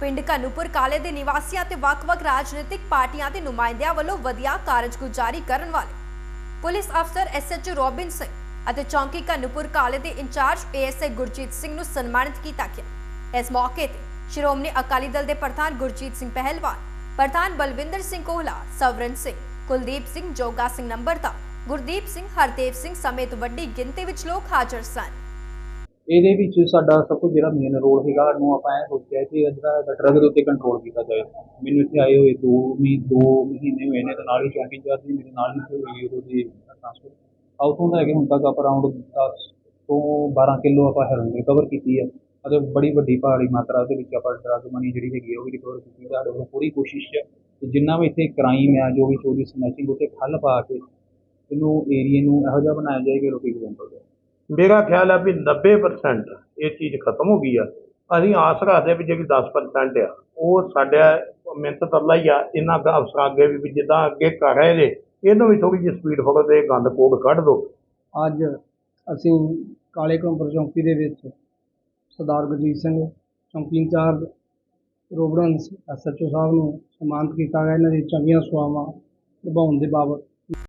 ਪਿੰਡ ਕਨੂਪੁਰ ਕਾਲੇ ਦੇ ਨਿਵਾਸੀਆਂ ਤੇ ਵੱਖ-ਵੱਖ ਰਾਜਨੀਤਿਕ ਪਾਰਟੀਆਂ ਦੇ ਨੁਮਾਇੰਦਿਆਂ ਵੱਲੋਂ ਵਧੀਆ ਕਾਰਜਗੁਜ਼ਾਰੀ ਕਰਨ ਵਾਲੇ ਪੁਲਿਸ ਅਫਸਰ ਐਸਐਚਓ ਰੋਬਿਨ ਸਿੰਘ ਅਤੇ ਚੌਂਕੀ ਕਨੂਪੁਰ ਕਾਲੇ ਦੇ ਇੰਚਾਰਜ ਏਐਸਆਈ ਗੁਰਜੀਤ ਸਿੰਘ ਨੂੰ ਸਨਮਾਨਿਤ ਕੀਤਾ ਗਿਆ। ਇਸ ਮੌਕੇ ਤੇ ਸ਼੍ਰੋਮਣੀ ਅਕਾਲੀ ਦਲ ਦੇ ਪ੍ਰਧਾਨ ਗੁਰਜੀਤ ਸਿੰਘ ਪਹਿਲਵਾਨ, ਪ੍ਰਧਾਨ ਬਲਵਿੰਦਰ ਸਿੰਘ ਕੋਹਲਾ, ਸਵਰਨ ਸਿੰਘ, ਕੁਲਦੀਪ ਸਿੰਘ ਜੋਗਾ ਸਿੰਘ ਨੰਬਰਤਾ ਗੁਰਦੀਪ ਸਿੰਘ, ਹਰਦੇਵ ਸਿੰਘ ਸਮੇਤ ਵੱਡੀ ਗਿਣਤੀ ਵਿੱਚ ਲੋਕ ਹਾਜ਼ਰ ਸਨ। ਇਹਦੇ ਵਿੱਚ ਸਾਡਾ ਸਭ ਤੋਂ ਜਿਹੜਾ ਮੇਨ ਰੋਲ ਹੈਗਾ ਨੂੰ ਆਪਾਂ ਇਹ ਸੋਚਿਆ ਕਿ ਜਿਹੜਾ ਡਰਗ ਦੇ ਉੱਤੇ ਕੰਟਰੋਲ ਕੀਤਾ ਜਾਏ। ਮੈਨੂੰ ਇੱਥੇ ਆਏ ਹੋਏ ਦੋ ਮੀ ਦੋ ਮਹੀਨੇ ਹੋਏ ਨੇ ਤੇ ਨਾਲ ਹੀ ਚੌਂਕੀ ਇੰਚਾਰਜ ਵੀ ਮੇਰੇ ਨਾਲ ਹੀ ਹੋਈ ਉਦੋਂ ਦੀ ਟ੍ਰਾਂਸਫਰ ਆਉਟੋਂ ਦਾ ਹੈਗੇ, ਹੁਣ ਤੱਕ ਆਪਾਂ ਅਰਾਊਂਡ 10 ਤੋਂ 12 ਕਿਲੋ ਆਪਾਂ ਹੈਰੋਇਨ ਰਿਕਵਰ ਕੀਤੀ ਹੈ। ਅਤੇ ਬੜੀ ਵੱਡੀ ਪਹਾੜੀ ਮਾਤਰਾ ਦੇ ਵਿੱਚ ਆਪਾਂ ਡਰਗ ਮਨੀ ਜਿਹੜੀ ਹੈਗੀ ਆ, ਉਹ ਵੀ ਰਿਕਵਰ ਕੀਤੀ ਹੈ। ਸਾਡੇ ਵੱਲੋਂ ਪੂਰੀ ਕੋਸ਼ਿਸ਼ ਹੈ ਤੇ ਜਿੰਨਾ ਵੀ ਇੱਥੇ ਕ੍ਰਾਈਮ ਹੈ ਜੋ ਵੀ ਚੋਰੀ ਸਮੈਚਿੰਗ ਉੱਤੇ ਖੱਲ ਪਾ ਕੇ ਇਹਨੂੰ ਏਰੀਏ ਨੂੰ ਇਹੋ ਜਿਹਾ ਬਣਾਇਆ ਜਾਏ ਕਿ ਲੋਕੀ ਐਗਜ਼ਾਮਪਲ ਦੇ ਮੇਰਾ ਖਿਆਲ ਆ ਵੀ 90% ਇਹ ਚੀਜ਼ ਖਤਮ ਹੋ ਗਈ ਆ। ਅਸੀਂ ਆਸ ਰੱਖਦੇ ਵੀ ਜਿਹੜੀ 10% ਆ, ਉਹ ਸਾਡਾ ਮਿਹਨਤ ਤਰਲਾ ਹੀ ਆ। ਇਹਨਾਂ ਦਾ ਅਫਸਰਾਂ ਅੱਗੇ ਵੀ ਜਿੱਦਾਂ ਅੱਗੇ ਕਰ ਰਹੇ ਨੇ, ਇਹਨੂੰ ਵੀ ਥੋੜੀ ਜਿਹੀ ਸਪੀਡ ਫੜੋ ਤੇ ਗੰਦ ਕੋਡ ਕੱਢ ਦਿਓ ਅੱਜ ਅਸੀਂ ਕਾਲੇ ਕੰਪਰ ਚੌਂਕੀ ਦੇ ਵਿੱਚ ਸਰਦਾਰ ਗੁਰਜੀਤ ਸਿੰਘ, ਚੌਂਕੀ ਇੰਚਾਰਜ ਰੋਬਰਨਸ ਐਸਐਚਓ ਸਾਹਿਬ ਨੂੰ ਸਨਮਾਨਿਤ ਕੀਤਾ ਗਿਆ। ਇਹਨਾਂ ਦੀ ਚੰਗੀਆਂ ਸੇਵਾਵਾਂ ਨਿਭਾਉਣ ਦੇ ਬਾਬਤ